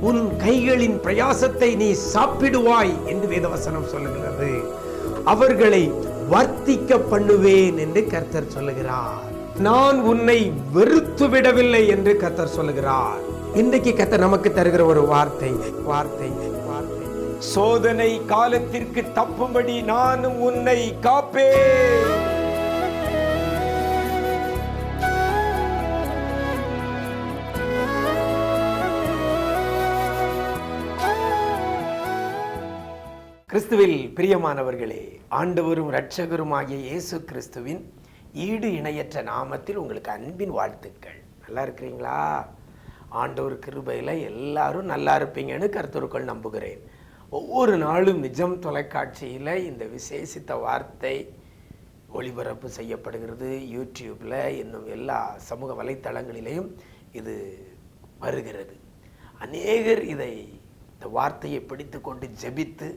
உன் கைகளின் பிரயாசத்தை நீ சாப்பிடுவாய் என்று வேதவசனம் சொல்லுகிறது. அவர்களை வர்த்திக்க பண்ணுவேன் என்று கர்த்தர் சொல்லுகிறார். நான் உன்னை வெறுத்து விடவில்லை என்று கர்த்தர் சொல்லுகிறார். இன்றைக்கு கர்த்தர் நமக்கு தருகிற ஒரு வார்த்தை வார்த்தை வார்த்தை. சோதனை காலத்திற்கு தப்பும்படி நானும் உன்னை காப்பேன். கிறிஸ்துவில் பிரியமானவர்களே ஆண்டவரும் இரட்சகருமாகிய இயேசு கிறிஸ்துவின் ஈடு இணையற்ற நாமத்தில் உங்களுக்கு அன்பின் வாழ்த்துக்கள். நல்லா இருக்கிறீங்களா? ஆண்டவர் கிருபையில் எல்லாரும் நல்லா இருப்பீங்கன்னு கருத்தருக்குள் நம்புகிறேன். ஒவ்வொரு நாளும் நிஜம் தொலைக்காட்சியில் இந்த விசேஷித்த வார்த்தை ஒளிபரப்பு செய்யப்படுகிறது. யூடியூப்பில் இன்னும் எல்லா சமூக வலைத்தளங்களிலேயும் இது வருகிறது. அநேகர் இதை இந்த வார்த்தையை பிடித்து கொண்டு ஜெபித்து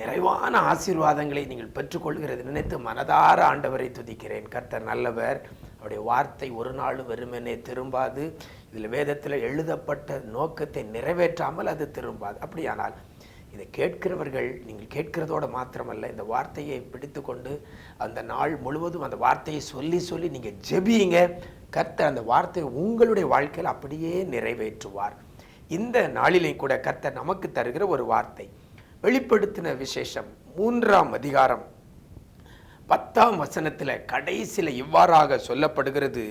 நிறைவான ஆசீர்வாதங்களை நீங்கள் பெற்றுக்கொள்கிறது நினைத்து மனதார ஆண்டவரை துதிக்கிறேன். கர்த்தர் நல்லவர். அவருடைய வார்த்தை ஒரு நாள் வருமெனே திரும்பாது. இதில் வேதத்தில் எழுதப்பட்ட நோக்கத்தை நிறைவேற்றாமல் அது திரும்பாது. அப்படியானால் இதை கேட்கிறவர்கள் நீங்கள் கேட்கிறதோட மாத்திரமல்ல இந்த வார்த்தையை பிடித்து கொண்டு அந்த நாள் முழுவதும் அந்த வார்த்தையை சொல்லி சொல்லி நீங்கள் ஜெபியுங்க. கர்த்தர் அந்த வார்த்தையை உங்களுடைய வாழ்க்கையில் அப்படியே நிறைவேற்றுவார். இந்த நாளிலே கூட கர்த்தர் நமக்கு தருகிற ஒரு வார்த்தை. வெளிப்படுத்தின விசேஷம் மூன்றாம் அதிகாரம். பத்தாம் வசனத்தில் கடைசியில் இவ்வாறாக சொல்லப்படுகிறது.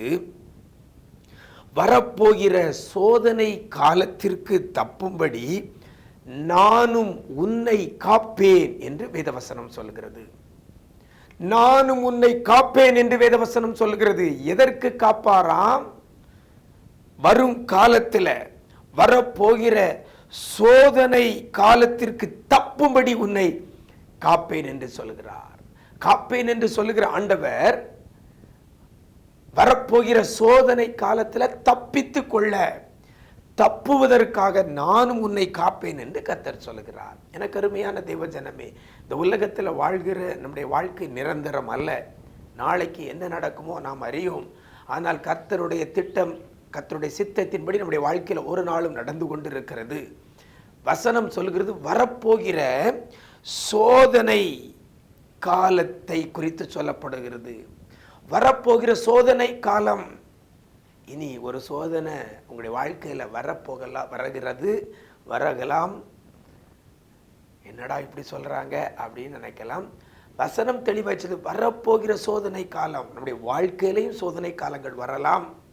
வரப்போகிற சோதனை காலத்திற்கு தப்பும்படி நானும் உன்னை காப்பேன் என்று வேதவசனம் சொல்கிறது நானும் உன்னை காப்பேன் என்று வேதவசனம் சொல்கிறது எதற்கு காப்பாராம்? வரும் காலத்தில் வரப்போகிற சோதனை காலத்திற்கு தப்பும்படி உன்னை காப்பேன் என்று சொல்கிறார். காப்பேன் என்று சொல்லுகிற ஆண்டவர் வரப்போகிற சோதனை காலத்தில் தப்பித்து கொள்ள தப்புவதற்காக நானும் உன்னை காப்பேன் என்று கத்தர் சொல்லுகிறார். எனக்கு அருமையான தெய்வ ஜனமே இந்த உலகத்தில் வாழ்கிற நம்முடைய வாழ்க்கை நிரந்தரம் அல்ல. நாளைக்கு என்ன நடக்குமோ நாம் அறியோம். ஆனால் கர்த்தருடைய திட்டம் கத்தருடைய சித்தத்தின்படி நம்முடைய வாழ்க்கையில் ஒரு நாளும் நடந்து கொண்டிருக்கிறது. வசனம் சொல்கிறது வரப்போகிற சோதனை காலத்தை குறித்து சொல்லப்படுகிறது. வரப்போகிற சோதனை காலம். இனி ஒரு சோதனை உங்களுடைய வாழ்க்கையில் வரப்போகலாம் வருகிறது வரகலாம். என்னடா இப்படி சொல்கிறாங்க அப்படின்னு நினைக்கலாம். வசனம் தெளிவாச்சது வரப்போகிற சோதனை காலம். நம்முடைய வாழ்க்கையிலையும் சோதனை காலங்கள் வரலாம்.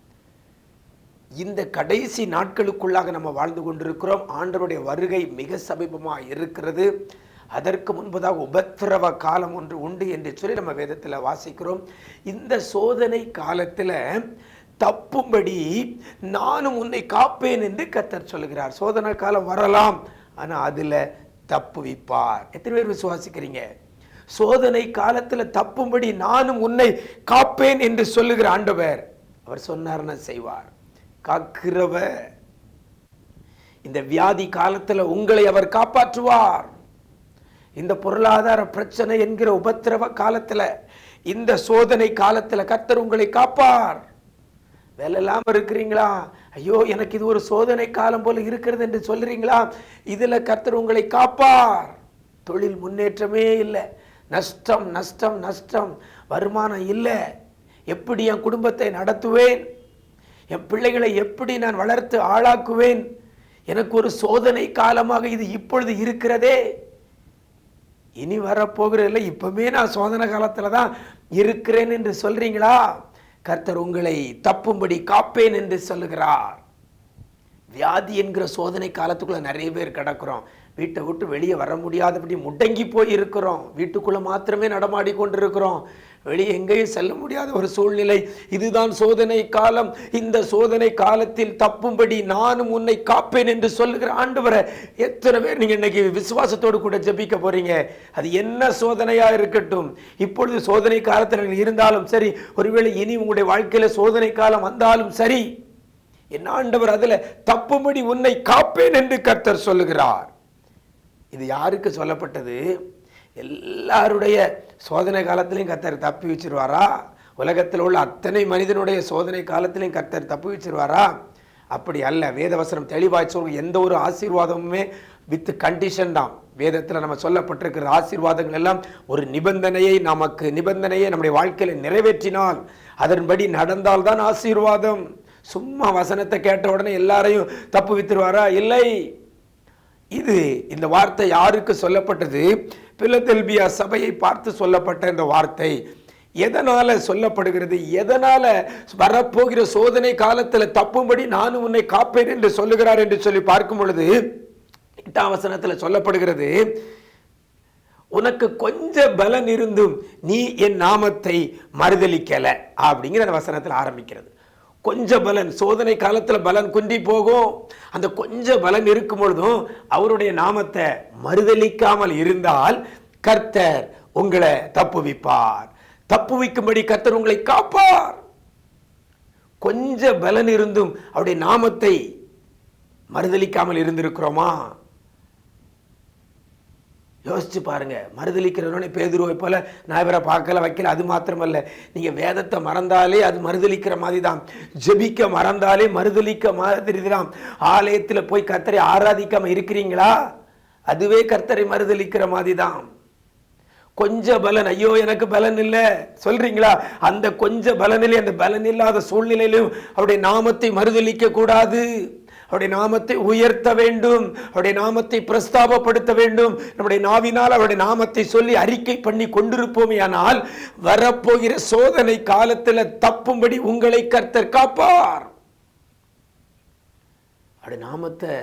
இந்த கடைசி நாட்களுக்குள்ளாக நம்ம வாழ்ந்து கொண்டிருக்கிறோம். ஆண்டவருடைய வருகை மிக சமீபமாக இருக்கிறது. அதற்கு முன்பதாக உபத்திரவ காலம் ஒன்று உண்டு என்று சொல்லி நம்ம வேதத்தில் வாசிக்கிறோம். இந்த சோதனை காலத்தில் தப்பும்படி நானும் உன்னை காப்பேன் என்று கத்தர் சொல்லுகிறார். சோதனை காலம் வரலாம் ஆனால் அதில் தப்புவிப்பார் எத்தனை பேர் விசுவாசிக்கிறீங்க? சோதனை காலத்தில் தப்பும்படி நானும் உன்னை காப்பேன் என்று சொல்லுகிற ஆண்டவர் அவர் சொன்னார்னா செய்வார். காக்கிறவ. இந்த வியாதி காலத்தில் உங்களை அவர் காப்பாற்றுவார். இந்த பொருளாதார பிரச்சனை என்கிற உபத்திரவ காலத்தில் இந்த சோதனை காலத்தில் கர்த்தர் உங்களை காப்பார். வேலை இல்லாமல் இருக்கிறீங்களா? ஐயோ எனக்கு இது ஒரு சோதனை காலம் போல இருக்கிறது என்று சொல்றீங்களா? இதில் கர்த்தர் உங்களை காப்பார். தொழில் முன்னேற்றமே இல்லை. நஷ்டம் நஷ்டம் நஷ்டம். வருமானம் இல்லை. எப்படி என் குடும்பத்தை நடத்துவேன்? என் பிள்ளைகளை எப்படி நான் வளர்த்து ஆளாக்குவேன்? எனக்கு ஒரு சோதனை காலமாக இது இப்பொழுது இருக்கிறதே. இனி வரப்போகிறதில்ல. இப்பவுமே நான் சோதனை காலத்தில் தான் இருக்கிறேன் என்று சொல்றீங்களா? கர்த்தர் உங்களை தப்பும்படி காப்பேன் என்று சொல்லுகிறார். வியாதி என்கிற சோதனை காலத்துக்குள்ள நிறைய பேர் கிடக்கிறோம். வீட்டை விட்டு வெளியே வர முடியாதபடி முடங்கி போய் இருக்கிறோம். வீட்டுக்குள்ளே மாத்திரமே நடமாடி கொண்டிருக்கிறோம். வெளியே எங்கேயும் செல்ல முடியாத ஒரு சூழ்நிலை. இதுதான் சோதனை காலம். இந்த சோதனை காலத்தில் தப்பும்படி நானும் உன்னை காப்பேன் என்று சொல்லுகிற ஆண்டவரை எத்தனை பேர் நீங்கள் இன்னைக்கு விசுவாசத்தோடு கூட ஜெபிக்க போறீங்க? அது என்ன சோதனையாக இருக்கட்டும். இப்பொழுது சோதனை காலத்தில் இருந்தாலும் சரி ஒருவேளை இனி உங்களுடைய வாழ்க்கையில் சோதனை காலம் வந்தாலும் சரி என் ஆண்டவர் அதில் தப்பும்படி உன்னை காப்பேன் என்று கர்த்தர் சொல்லுகிறார். இது யாருக்கு சொல்லப்பட்டது? எல்லாருடைய சோதனை காலத்திலையும் கத்தர் தப்பி வச்சிருவாரா? உலகத்தில் உள்ள அத்தனை மனிதனுடைய சோதனை காலத்திலையும் கத்தர் தப்பி வச்சிருவாரா? அப்படி அல்ல. வேதவசனம் தெளிவாய் சொல்ற எந்த ஒரு ஆசீர்வாதமுமே வித் கண்டிஷன் தான். வேதத்தில் நம்ம சொல்லப்பட்டிருக்கிற ஆசீர்வாதங்கள் எல்லாம் ஒரு நிபந்தனையை நமக்கு நிபந்தனையை நம்முடைய வாழ்க்கையில் நிறைவேற்றினால் அதன்படி நடந்தால்தான் ஆசீர்வாதம். சும்மா வசனத்தை கேட்ட உடனே எல்லாரையும் தப்பு வித்துருவாரா? இல்லை. இது இந்த வார்த்தை யாருக்கு சொல்லப்பட்டது? பிலதெல்பியா சபையை பார்த்து சொல்லப்பட்ட இந்த வார்த்தை. எதனால சொல்லப்படுகிறது? எதனால வரப்போகிற சோதனை காலத்தில் தப்பும்படி நானும் உன்னை காப்பேன் என்று சொல்லுகிறார் என்று சொல்லி பார்க்கும் பொழுது எட்டாம் வசனத்தில் சொல்லப்படுகிறது உனக்கு கொஞ்ச பலன் இருந்தும் நீ என் நாமத்தை மறுதலிக்கல. அப்படிங்கிற அந்த வசனத்தில் ஆரம்பிக்கிறது. கொஞ்ச பலன் சோதனை காலத்தில் பலன் குன்றி போகும். அந்த கொஞ்ச பலன் இருக்கும் பொழுதும் அவருடைய நாமத்தை மறுதலிக்காமல் இருந்தால் கர்த்தர் உங்களை தப்புவிப்பார். தப்புவிக்கும்படி கர்த்தர் உங்களை காப்பார். கொஞ்ச பலன் இருந்தும் அவருடைய நாமத்தை மறுதளிக்காமல் இருந்திருக்கிறோமா? யோசிச்சு பாருங்கள் மறுதளிக்கிறவனே பேதுருவை போல நான் இவரை பார்க்கல வைக்கல. அது மாத்திரமல்ல. நீங்கள் வேதத்தை மறந்தாலே அது மறுதளிக்கிற மாதிரி தான் ஜெபிக்க மறந்தாலே மறுதளிக்க மாதிரி தான் ஆலயத்தில் போய் கர்த்தரை ஆராதிக்காமல் இருக்கிறீங்களா? அதுவே கர்த்தரை மறுதளிக்கிற மாதிரி தான் கொஞ்ச பலன் ஐயோ எனக்கு பலன் இல்லை. சொல்றீங்களா? அந்த கொஞ்ச பலனிலே அந்த பலன் இல்லாத சூழ்நிலையிலும் அவருடைய நாமத்தை மறுதளிக்க கூடாது. அவருடைய நாமத்தை உயர்த்த வேண்டும். அவருடைய நாமத்தை பிரஸ்தாபப்படுத்த வேண்டும். நம்முடைய நாவினால் அவருடைய நாமத்தை சொல்லி அறிக்கை பண்ணி கொண்டிருப்போமே ஆனால் வரப்போகிற சோதனை காலத்தில் தப்பும்படி உங்களை கர்த்தர் காப்பார். அவருடைய நாமத்தை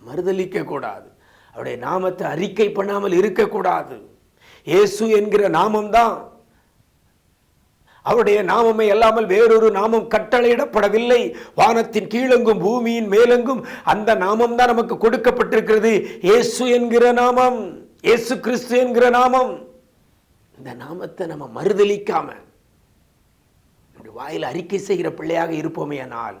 மறுதளிக்க கூடாது. அவருடைய நாமத்தை அறிக்கை பண்ணாமல் இருக்கக்கூடாது இயேசு என்கிற நாமம் தான் அவருடைய நாமமே அல்லாமல் வேறொரு நாமம் கட்டளையிடப்படவில்லை. வானத்தின் கீழெங்கும் பூமியின் மேலெங்கும் அந்த நாமம் தான் நமக்கு கொடுக்கப்பட்டிருக்கிறது. இயேசு என்கிற நாமம் இயேசு கிறிஸ்து என்கிற நாமம். இந்த நாமத்தை நம்ம மறுதலிக்காம வாயில் அறிக்கை செய்கிற பிள்ளையாக இருப்போமே ஆனால்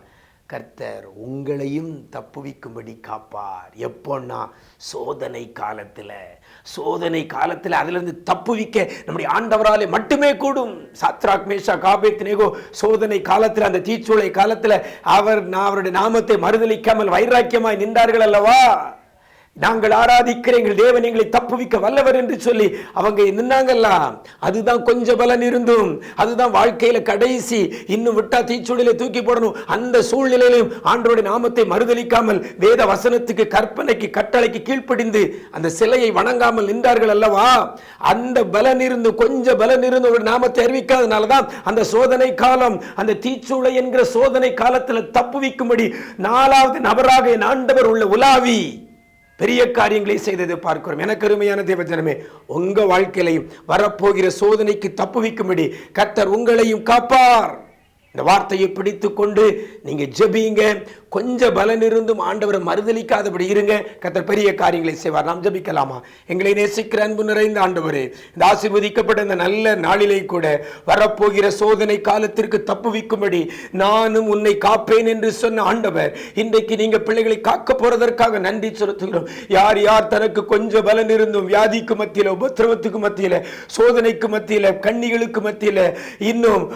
கர்த்தர் உங்களையும் தப்புவிக்கும்படி காப்பார். எப்போன்னா சோதனை காலத்தில். சோதனை காலத்தில் அதிலிருந்து தப்புவிக்க நம்முடைய ஆண்டவராலே மட்டுமே கூடும். சாத்ராக் மேஷா காபேத் நேகோ சோதனை காலத்தில் அந்த தீச்சூளை காலத்தில் அவர் நான் அவருடைய நாமத்தை மறுதளிக்காமல் வைராக்கியமாய் நின்றார்கள் அல்லவா? நாங்கள் ஆராதிக்கிற எங்கள் தேவன் எங்களை தப்புவிக்க வல்லவர் என்று சொல்லி அவங்க நின்னாங்கல்ல. அதுதான் கொஞ்சம் பலன் இருந்தும் அதுதான் வாழ்க்கையில கடைசி. இன்னும் விட்டா தீச்சூழலை தூக்கி போடணும். அந்த சூழ்நிலையிலும் ஆண்டோடைய நாமத்தை மறுதலிக்காமல் வேத வசனத்துக்கு கற்பனைக்கு கட்டளைக்கு கீழ்ப்படிந்து அந்த சிலையை வணங்காமல் நின்றார்கள் அல்லவா? அந்த பலன் இருந்து கொஞ்சம் பலன் இருந்து ஒரு நாமத்தை அறிவிக்காதனால தான் அந்த சோதனை காலம் அந்த தீச்சூளை என்கிற சோதனை காலத்தில் தப்புவிக்கும்படி நாலாவது நபராக என் ஆண்டவர் உள்ள உலாவி. பெரிய காரியங்களை செய்ததை பார்க்கிறோம். எனக்கு அருமையான தேவஜனமே உங்க வாழ்க்கையிலையும் வரப்போகிற சோதனைக்கு தப்புவிக்கும்படி கர்த்தர் உங்களையும் காப்பார். இந்த வார்த்தையை பிடித்து கொண்டு நீங்கள் ஜெபிங்க கொஞ்சம் பலன் இருந்தும் ஆண்டவரை மறுதலிக்காதபடி இருங்க. கத்த பெரிய காரியங்களை செய்வார். நாம் ஜெபிக்கலாமா? எங்களை நேசிக்கிற அன்பு நிறைந்த ஆண்டவரே இந்த ஆசிர்வதிக்கப்பட்ட இந்த நல்ல நாளிலே கூட வரப்போகிற சோதனை காலத்திற்கு தப்புவிக்கும்படி நானும் உன்னை காப்பேன் என்று சொன்ன ஆண்டவர் இன்றைக்கு நீங்கள் பிள்ளைகளை காக்க போறதற்காக நன்றி செலுத்துகிறோம். யார் யார் தனக்கு கொஞ்சம் பலன் இருந்தும் வியாதிக்கு மத்தியில் உபத்திரவத்துக்கு மத்தியில் சோதனைக்கு மத்தியில் கண்ணிகளுக்கு மத்தியில் இன்னும்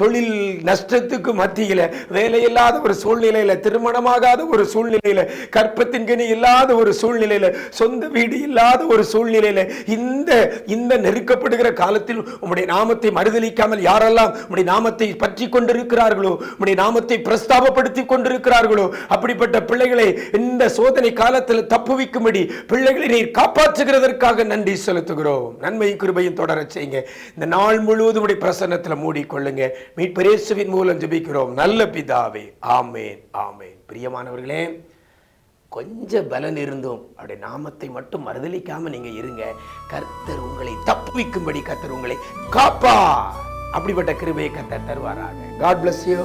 தொழில் நஷ்டத்துக்கு மத்தியில வேலையில்லாத ஒரு சூழ்நிலையில திருமணமாகாத ஒரு சூழ்நிலையில கற்பத்தின் கனி இல்லாத ஒரு சூழ்நிலையில சொந்த வீடு இல்லாத ஒரு சூழ்நிலையில இந்த இந்த நெருக்கப்படுகிற காலத்தில் உம்முடைய நாமத்தை மறுதளிக்காமல் யாரெல்லாம் உம்முடைய நாமத்தை பற்றி கொண்டிருக்கிறார்களோ உம்முடைய நாமத்தை பிரஸ்தாபப்படுத்தி கொண்டிருக்கிறார்களோ அப்படிப்பட்ட பிள்ளைகளை இந்த சோதனை காலத்தில் தப்புவிக்கும்படி பிள்ளைகளை நீர் காப்பாற்றுகிறதற்காக நன்றி செலுத்துகிறோம். நன்மை கிருபையும் தொடர செய்யுங்க. இந்த நாள் முழுவதும் பிரசன்னத்தில் மூடிக்கொள்ளுங்க. மீட்பு இயேசுவின் மூலம் ஜெபிக்கிறோம். நல்ல பிதாவே ஆமேன் ஆமேன். பிரியமானவர்களே கொஞ்சம் பலன் இருந்தும் அப்படி நாமத்தை மட்டும் மறுதலிக்காம நீங்க இருங்க. கர்த்தர் உங்களை தப்புவிக்கும்படி கர்த்தர் உங்களை காப்பா. அப்படிப்பட்ட கிருபையை கர்த்தர் தருவாராக. God bless you